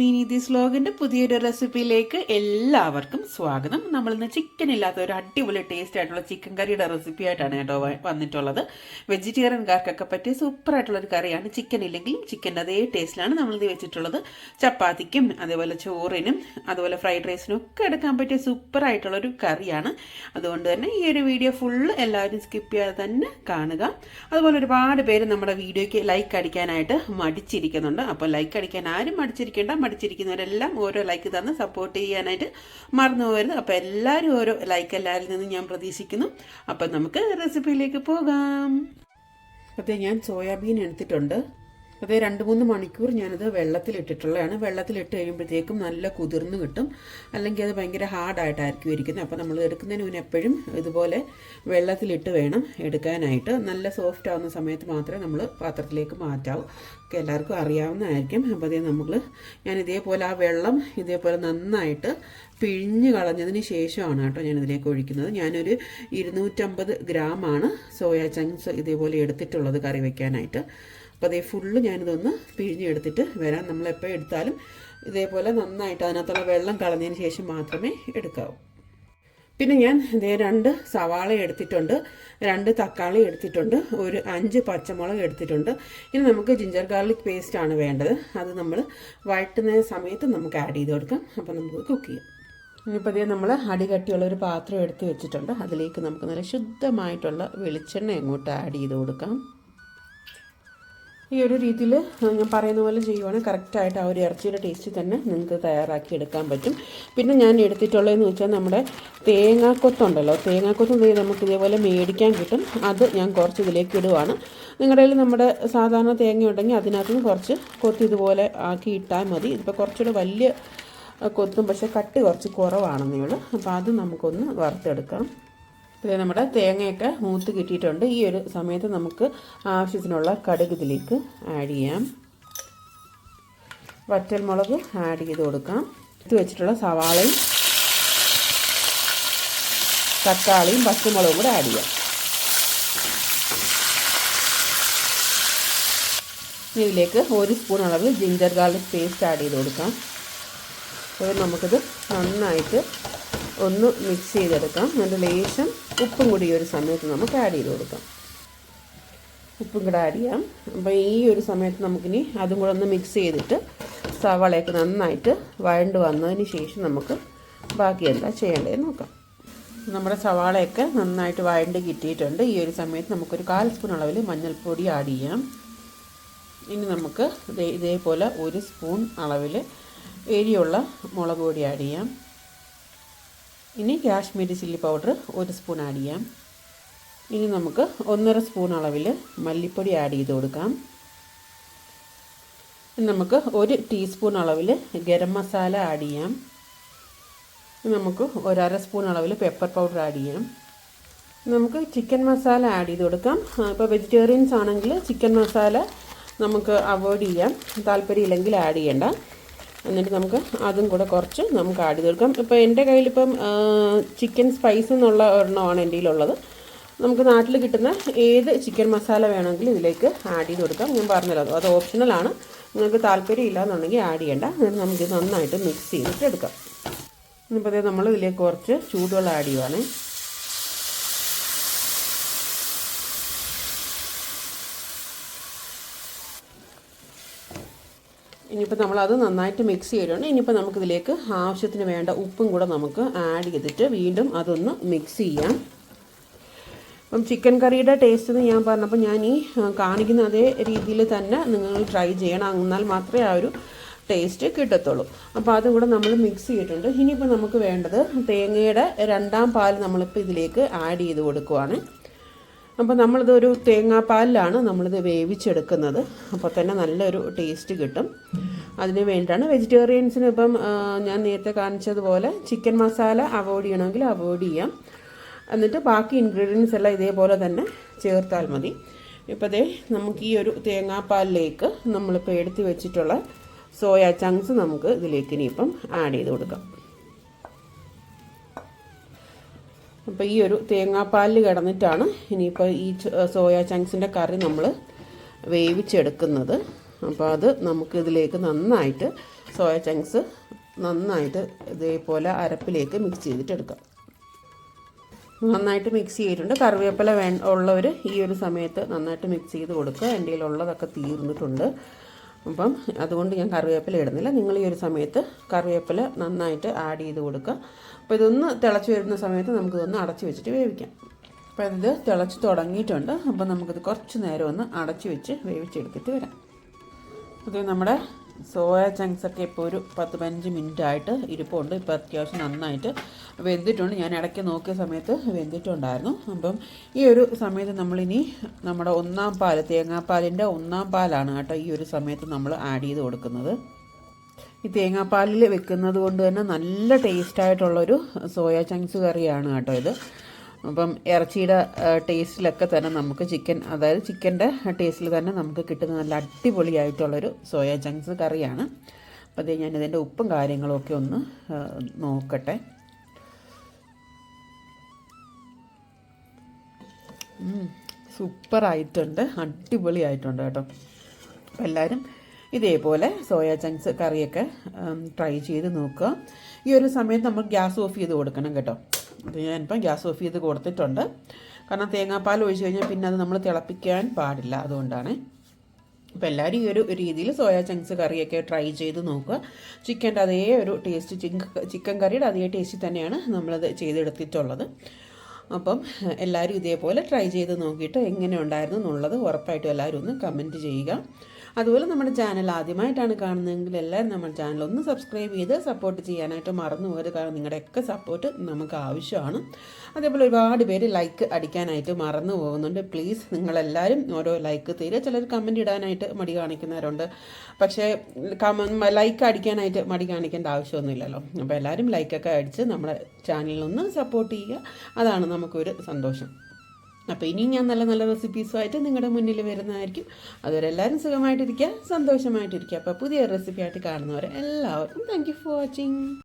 മീനി this സ്ലോഗിന്റെ പുതിയൊരു റെസിപ്പിയിലേക്ക് എല്ലാവർക്കും സ്വാഗതം. നമ്മളിന്ന് ചിക്കൻ ഇല്ലാത്ത ഒരു അടിപൊളി ടേസ്റ്റ് ആയിട്ടുള്ള ചിക്കൻ കറിയുടെ റെസിപ്പി ആയിട്ടാണ് കേട്ടോ വന്നിട്ടുള്ളത്. വെജിറ്റേറിയൻകാർക്കൊക്കെ പറ്റിയ സൂപ്പർ ആയിട്ടുള്ള ഒരു കറിയാണ് ചിക്കൻ ഇല്ലെങ്കിലും ചിക്കന്റെ അതേ ടേസ്റ്റിലാണ് നമ്മളിത് വെച്ചിട്ടുള്ളത്. ചപ്പാത്തിക്കും അതേപോലെ ചോറിനും അതുപോലെ ഫ്രൈഡ് റൈസിനും ഒക്കെ എടുക്കാൻ പറ്റിയ സൂപ്പർ ആയിട്ടുള്ള ഒരു കറിയാണ് അതുകൊണ്ട് തന്നെ ഈ ഒരു വീഡിയോ ഫുള്ള് എല്ലാവരും സ്കിപ്പ് ചെയ്യാതെ തന്നെ കാണുക. അതുപോലെ ഒരുപാട് പേര് നമ്മുടെ വീഡിയോയ്ക്ക് ലൈക്ക് അടിക്കാനായിട്ട് മടിച്ചിരിക്കുന്നുണ്ട്. അപ്പോൾ ലൈക്ക് അടിക്കാൻ ആരും മടിച്ചിരിക്കേണ്ട. മടിച്ചിരിക്കുന്നവരെല്ലാം ഓരോ ലൈക്ക് തന്ന് സപ്പോർട്ട് ചെയ്യാനായിട്ട് മറന്നു പോകരുത്. അപ്പോൾ എല്ലാവരും ഓരോ ലൈക്ക് എല്ലാവരിൽ നിന്നും ഞാൻ പ്രതീക്ഷിക്കുന്നു. അപ്പം നമുക്ക് റെസിപ്പിയിലേക്ക് പോകാം. അതെ ഞാൻ സോയാബീൻ എടുത്തിട്ടുണ്ട്. അതേ രണ്ട് മൂന്ന് മണിക്കൂർ ഞാനത് വെള്ളത്തിലിട്ടിട്ടുള്ളതാണ്. വെള്ളത്തിലിട്ട് കഴിയുമ്പോഴത്തേക്കും നല്ല കുതിർന്ന് കിട്ടും. അല്ലെങ്കിൽ അത് ഭയങ്കര ഹാർഡായിട്ടായിരിക്കും ഇരിക്കുന്നത്. അപ്പോൾ നമ്മൾ എടുക്കുന്നതിന് മുന്നേ എപ്പോഴും ഇതുപോലെ വെള്ളത്തിലിട്ട് വേണം എടുക്കാനായിട്ട്. നല്ല സോഫ്റ്റ് ആവുന്ന സമയത്ത് മാത്രമേ നമ്മൾ പാത്രത്തിലേക്ക് മാറ്റാവൂ. എല്ലാവർക്കും അറിയാവുന്നതായിരിക്കും. അപ്പോൾ അതേ നമ്മൾ ഞാൻ ഇതേപോലെ ആ വെള്ളം ഇതേപോലെ നന്നായിട്ട് പിഴിഞ്ഞ് കളഞ്ഞതിന് ശേഷമാണ് കേട്ടോ ഞാൻ ഇതിലേക്ക് ഒഴിക്കുന്നത്. ഞാനൊരു ഇരുന്നൂറ്റമ്പത് ഗ്രാമാണ് സോയാ ചങ്ക്സ് ഇതേപോലെ എടുത്തിട്ടുള്ളത് കറി വെക്കാനായിട്ട്. അപ്പോൾ അതേ ഫുള്ള് ഞാനിതൊന്ന് പിഴിഞ്ഞെടുത്തിട്ട് വരാം. നമ്മളെപ്പോൾ എടുത്താലും ഇതേപോലെ നന്നായിട്ട് അതിനകത്തുള്ള വെള്ളം കളഞ്ഞതിന് ശേഷം മാത്രമേ എടുക്കാവൂ. പിന്നെ ഞാൻ ഇതേ രണ്ട് സവാള എടുത്തിട്ടുണ്ട് രണ്ട് തക്കാളി എടുത്തിട്ടുണ്ട് ഒരു അഞ്ച് പച്ചമുളക് എടുത്തിട്ടുണ്ട്. ഇനി നമുക്ക് ജിഞ്ചർ ഗാർലിക് പേസ്റ്റ് ആണ് വേണ്ടത്. അത് നമ്മൾ വഴറ്റുന്ന സമയത്ത് നമുക്ക് ആഡ് ചെയ്ത് കൊടുക്കാം. അപ്പോൾ നമുക്ക് കുക്ക് ചെയ്യാം. ഇനിയിപ്പോൾ ഇതേ നമ്മൾ അടികട്ടിയുള്ള ഒരു പാത്രം എടുത്ത് വെച്ചിട്ടുണ്ട്. അതിലേക്ക് നമുക്ക് നല്ല ശുദ്ധമായിട്ടുള്ള വെളിച്ചെണ്ണ അങ്ങോട്ട് ആഡ് ചെയ്ത് കൊടുക്കാം? ഈ ഒരു രീതിയിൽ ഞാൻ പറയുന്ന പോലെ ചെയ്യുവാണെങ്കിൽ കറക്റ്റായിട്ട് ആ ഒരു ഇറച്ചിയുടെ ടേസ്റ്റ് തന്നെ നിങ്ങൾക്ക് തയ്യാറാക്കി എടുക്കാൻ പറ്റും. പിന്നെ ഞാൻ എടുത്തിട്ടുള്ളതെന്ന് വെച്ചാൽ നമ്മുടെ തേങ്ങാക്കൊത്തുണ്ടല്ലോ തേങ്ങാക്കൊത്ത് നമുക്ക് ഇതേപോലെ മേടിക്കാൻ കിട്ടും. അത് ഞാൻ കുറച്ച് ഇതിലേക്ക് ഇടുവാണ്. നിങ്ങളുടെ കയ്യിൽ നമ്മുടെ സാധാരണ തേങ്ങ ഉണ്ടെങ്കിൽ അതിനകത്ത് നിന്ന് കുറച്ച് കൊത്തി ഇതുപോലെ ആക്കി ഇട്ടാൽ മതി. ഇതിപ്പോൾ കുറച്ചുകൂടെ വലിയ കൊത്തും പക്ഷേ കട്ട് കുറച്ച് കുറവാണെന്നേ ഉള്ളൂ. അപ്പോൾ അത് നമുക്കൊന്ന് വറുത്തെടുക്കാം. ഇത് നമ്മുടെ തേങ്ങയൊക്കെ മൂത്ത് കിട്ടിയിട്ടുണ്ട്. ഈ ഒരു സമയത്ത് നമുക്ക് ആവശ്യത്തിനുള്ള കടുക് ഇതിലേക്ക് ആഡ് ചെയ്യാം. വറ്റൽമുളക് ആഡ് ചെയ്ത് കൊടുക്കാം. എടുത്ത് വെച്ചിട്ടുള്ള സവാളയും തക്കാളിയും പച്ചമുളകും കൂടെ ആഡ് ചെയ്യാം. ഇതിലേക്ക് ഒരു സ്പൂൺ അളവ് ജിഞ്ചർ ഗാർലിക് പേസ്റ്റ് ആഡ് ചെയ്ത് കൊടുക്കാം. അപ്പോൾ നമുക്കിത് നന്നായിട്ട് ഒന്ന് മിക്സ് ചെയ്തെടുക്കാം. നല്ല ലേശം ഉപ്പും കൂടി ഈ ഒരു സമയത്ത് നമുക്ക് ആഡ് ചെയ്ത് കൊടുക്കാം. ഉപ്പും കൂടെ ആഡ് ചെയ്യാം. അപ്പോൾ ഈ ഒരു സമയത്ത് നമുക്കിനി അതും കൂടെ ഒന്ന് മിക്സ് ചെയ്തിട്ട് സവാളയൊക്കെ നന്നായിട്ട് വഴണ്ട് വന്നതിന് ശേഷം നമുക്ക് ബാക്കി എന്താ ചെയ്യേണ്ടതെന്ന് നോക്കാം. നമ്മുടെ സവാളയൊക്കെ നന്നായിട്ട് വഴണ്ട് കിട്ടിയിട്ടുണ്ട്. ഈ ഒരു സമയത്ത് നമുക്കൊരു കാൽ സ്പൂൺ അളവിൽ മഞ്ഞൾപ്പൊടി ആഡ് ചെയ്യാം. ഇനി നമുക്ക് ഇതേപോലെ ഒരു സ്പൂൺ അളവിൽ എരിയുള്ള മുളക് പൊടി ആഡ് ചെയ്യാം. ഇനി കാശ്മീരി ചില്ലി പൗഡർ ഒരു സ്പൂൺ ആഡ് ചെയ്യാം. ഇനി നമുക്ക് ഒന്നര സ്പൂൺ അളവിൽ മല്ലിപ്പൊടി ആഡ് ചെയ്ത് കൊടുക്കാം. നമുക്ക് ഒരു ടീസ്പൂൺ അളവിൽ ഗരം മസാല ആഡ് ചെയ്യാം. നമുക്ക് ഒരര സ്പൂൺ അളവിൽ പെപ്പർ പൗഡർ ആഡ് ചെയ്യാം. നമുക്ക് ചിക്കൻ മസാല ആഡ് ചെയ്ത് കൊടുക്കാം. ഇപ്പോൾ വെജിറ്റേറിയൻസ് ആണെങ്കിൽ ചിക്കൻ മസാല നമുക്ക് അവോയ്ഡ് ചെയ്യാം. താല്പര്യമില്ലെങ്കിൽ ആഡ് ചെയ്യണ്ട. എന്നിട്ട് നമുക്ക് അതും കൂടെ കുറച്ച് നമുക്ക് ആഡ് ചെയ്ത് കൊടുക്കാം. ഇപ്പോൾ എന്റെ കയ്യിലിപ്പം ചിക്കൻ സ്പൈസ് എന്നുള്ള ഒരെണ്ണമാണ് എന്റെ കയ്യിലുള്ളത്. നമുക്ക് നാട്ടിൽ കിട്ടുന്ന ഏത് ചിക്കൻ മസാല വേണമെങ്കിലും ഇതിലേക്ക് ആഡ് ചെയ്ത് കൊടുക്കാം. ഞാൻ പറഞ്ഞല്ലോ അത് ഓപ്ഷണലാണ് നിങ്ങൾക്ക് താല്പര്യം ഇല്ല എന്നുണ്ടെങ്കിൽ ആഡ് ചെയ്യേണ്ട. എന്നിട്ട് നമുക്ക് നന്നായിട്ട് മിക്സ് ചെയ്തിട്ട് എടുക്കാം. ഇന്നിപ്പോൾ നമ്മൾ ഇതിലേക്ക് കുറച്ച് ചൂടുവെള്ളം ആഡ് ചെയ്യുവാണേ. ഇനിയിപ്പോൾ നമ്മളത് നന്നായിട്ട് മിക്സ് ചെയ്തിട്ടുണ്ട് ഇനിയിപ്പോൾ നമുക്കിതിലേക്ക് ആവശ്യത്തിന് വേണ്ട ഉപ്പും കൂടെ നമുക്ക് ആഡ് ചെയ്തിട്ട് വീണ്ടും അതൊന്ന് മിക്സ് ചെയ്യാം. അപ്പം ചിക്കൻ കറിയുടെ ടേസ്റ്റ് എന്ന് ഞാൻ പറഞ്ഞപ്പോൾ ഞാൻ ഈ കാണിക്കുന്ന അതേ രീതിയിൽ തന്നെ നിങ്ങൾ ട്രൈ ചെയ്യണം. എന്നാൽ മാത്രമേ ആ ഒരു ടേസ്റ്റ് കിട്ടത്തുള്ളൂ. അപ്പോൾ അതും കൂടെ നമ്മൾ മിക്സ് ചെയ്തിട്ടുണ്ട്. ഇനിയിപ്പോൾ നമുക്ക് വേണ്ടത് തേങ്ങയുടെ രണ്ടാം പാൽ നമ്മളിപ്പോൾ ഇതിലേക്ക് ആഡ് ചെയ്ത് കൊടുക്കുവാണ്. അപ്പോൾ നമ്മളിതൊരു തേങ്ങാപ്പാലിലാണ് നമ്മളിത് വേവിച്ചെടുക്കുന്നത്. അപ്പോൾ തന്നെ നല്ലൊരു ടേസ്റ്റ് കിട്ടും. അതിന് വേണ്ടിയിട്ടാണ് വെജിറ്റേറിയൻസിന് ഇപ്പം ഞാൻ നേരത്തെ കാണിച്ചതുപോലെ ചിക്കൻ മസാല അവോയ്ഡ് ചെയ്യണമെങ്കിൽ അവോയ്ഡ് ചെയ്യാം. എന്നിട്ട് ബാക്കി ഇൻഗ്രീഡിയൻസ് എല്ലാം ഇതേപോലെ തന്നെ ചേർത്താൽ മതി. ഇപ്പോൾ ദേ നമുക്ക് ഈ ഒരു തേങ്ങാപ്പാലിലേക്ക് നമ്മളിപ്പോൾ എടുത്ത് വെച്ചിട്ടുള്ള സോയ ചങ്ക്സ് നമുക്ക് ഇതിലേക്ക് ഇനിയിപ്പം ആഡ് ചെയ്ത് കൊടുക്കാം. അപ്പോൾ ഈ ഒരു തേങ്ങാപ്പാലിൽ കിടന്നിട്ടാണ് ഇനിയിപ്പോൾ ഈ സോയാ ചങ്ക്സിന്റെ കറി നമ്മൾ വേവിച്ചെടുക്കുന്നത്. അപ്പോൾ അത് നമുക്ക് ഇതിലേക്ക് നന്നായിട്ട് സോയ ചങ്ക്സ് നന്നായിട്ട് ഇതേപോലെ അരപ്പിലേക്ക് മിക്സ് ചെയ്തിട്ടെടുക്കാം. നന്നായിട്ട് മിക്സ് ചെയ്തിട്ടുണ്ട്. കറിവേപ്പില വേ ഉള്ളവർ ഈ ഒരു സമയത്ത് നന്നായിട്ട് മിക്സ് ചെയ്ത് കൊടുക്കുക. എന്റെ കയ്യിലുള്ളതൊക്കെ തീർന്നിട്ടുണ്ട്. അപ്പം അതുകൊണ്ട് ഞാൻ കറിവേപ്പില ഇടുന്നില്ല. നിങ്ങൾ ഈ ഒരു സമയത്ത് കറിവേപ്പില നന്നായിട്ട് ആഡ് ചെയ്ത് കൊടുക്കുക. അപ്പോൾ ഇതൊന്ന് തിളച്ച് വരുന്ന സമയത്ത് നമുക്കിതൊന്ന് അടച്ച് വെച്ചിട്ട് വേവിക്കാം. അപ്പോൾ ഇത് തിളച്ച് തുടങ്ങിയിട്ടുണ്ട്. അപ്പോൾ നമുക്കിത് കുറച്ച് നേരം ഒന്ന് അടച്ച് വെച്ച് വേവിച്ചെടുത്തിട്ട് വരാം. അത് നമ്മുടെ സോയ ചങ്ക്സ് ഒക്കെ ഇപ്പോൾ ഒരു പത്ത് പതിനഞ്ച് മിനിറ്റ് ആയിട്ട് ഇരിപ്പുണ്ട്. ഇപ്പോൾ അത്യാവശ്യം നന്നായിട്ട് വെന്തിട്ടുണ്ട്. ഞാൻ ഇടയ്ക്ക് നോക്കിയ സമയത്ത് വെന്തിട്ടുണ്ടായിരുന്നു. അപ്പം ഈ ഒരു സമയത്ത് നമ്മളിനി നമ്മുടെ ഒന്നാം പാൽ തേങ്ങാപ്പാലിന്റെ ഒന്നാം പാലാണ് കേട്ടോ ഈ ഒരു സമയത്ത് നമ്മൾ ആഡ് ചെയ്ത് കൊടുക്കുന്നത്. ഈ തേങ്ങാപ്പാലിൽ വെക്കുന്നത് കൊണ്ട് തന്നെ നല്ല ടേസ്റ്റായിട്ടുള്ളൊരു സോയാ ചങ്ക്സ് കറിയാണ് കേട്ടോ ഇത്. അപ്പം ഇറച്ചിയുടെ ടേസ്റ്റിലൊക്കെ തന്നെ നമുക്ക് ചിക്കൻ അതായത് ചിക്കന്റെ ടേസ്റ്റിൽ തന്നെ നമുക്ക് കിട്ടുന്ന നല്ല അടിപൊളിയായിട്ടുള്ളൊരു സോയ ചങ്ക്സ് കറിയാണ്. അപ്പോൾ അതേ ഞാൻ ഇതിന്റെ ഉപ്പും കാര്യങ്ങളും ഒക്കെ ഒന്ന് നോക്കട്ടെ. സൂപ്പറായിട്ടുണ്ട് അടിപൊളിയായിട്ടുണ്ട് കേട്ടോ. അപ്പോൾ എല്ലാവരും ഇതേപോലെ സോയ ചങ്ക്സ് കറിയൊക്കെ ട്രൈ ചെയ്ത് നോക്കുക. ഈ ഒരു സമയത്ത് നമ്മൾ ഗ്യാസ് ഓഫ് ചെയ്ത് കൊടുക്കണം കേട്ടോ. ഞാനിപ്പം ഗ്യാസ് ഓഫ് ചെയ്ത് കൊടുത്തിട്ടുണ്ട്. കാരണം തേങ്ങാപ്പാൽ ഒഴിച്ച് കഴിഞ്ഞാൽ പിന്നെ അത് നമ്മൾ തിളപ്പിക്കാൻ പാടില്ല അതുകൊണ്ടാണ്. അപ്പോൾ എല്ലാവരും ഈ ഒരു രീതിയിൽ സോയാ ചങ്ക്സ് കറിയൊക്കെ ട്രൈ ചെയ്ത് നോക്കുക. ചിക്കന്റെ അതേ ഒരു ടേസ്റ്റ് ചിക്കൻ കറിയുടെ അതേ ടേസ്റ്റ് തന്നെയാണ് നമ്മളത് ചെയ്തെടുത്തിട്ടുള്ളത്. അപ്പം എല്ലാവരും ഇതേപോലെ ട്രൈ ചെയ്ത് നോക്കിയിട്ട് എങ്ങനെ ഉണ്ടായിരുന്നു എന്നുള്ളത് ഉറപ്പായിട്ടും എല്ലാവരും ഒന്ന് കമന്റ് ചെയ്യുക. അതുപോലെ നമ്മുടെ ചാനൽ ആദ്യമായിട്ടാണ് കാണുന്നതെങ്കിൽ എല്ലാവരും നമ്മുടെ ചാനൽ ഒന്ന് സബ്സ്ക്രൈബ് ചെയ്ത് സപ്പോർട്ട് ചെയ്യാനായിട്ട് മറന്നു പോകരുത്. കാരണം നിങ്ങളുടെയൊക്കെ സപ്പോർട്ട് നമുക്ക് ആവശ്യമാണ്. അതേപോലെ ഒരുപാട് പേര് ലൈക്ക് അടിക്കാനായിട്ട് മറന്നു പോകുന്നുണ്ട്. പ്ലീസ് നിങ്ങളെല്ലാവരും ഓരോ ലൈക്ക് തരിക ചിലർ കമന്റ് ഇടാനായിട്ട് മടി കാണിക്കുന്നവരുണ്ട്. പക്ഷേ ലൈക്ക് അടിക്കാനായിട്ട് മടി കാണിക്കേണ്ട ആവശ്യമൊന്നുമില്ലല്ലോ. അപ്പോൾ എല്ലാവരും ലൈക്കൊക്കെ അടിച്ച് നമ്മുടെ ചാനലിൽ ഒന്ന് സപ്പോർട്ട് ചെയ്യുക. അതാണ് നമുക്കൊരു സന്തോഷം. അപ്പോൾ ഇനിയും ഞാൻ നല്ല നല്ല റെസിപ്പീസുമായിട്ട് നിങ്ങളുടെ മുന്നിൽ വരുന്നതായിരിക്കും. അതുവരെ എല്ലാവരും സുഖമായിട്ടിരിക്കുക സന്തോഷമായിട്ടിരിക്കുക. അപ്പോൾ പുതിയ റെസിപ്പിയായിട്ട് കാണുന്നവരെ എല്ലാവർക്കും താങ്ക് ഫോർ വാച്ചിങ്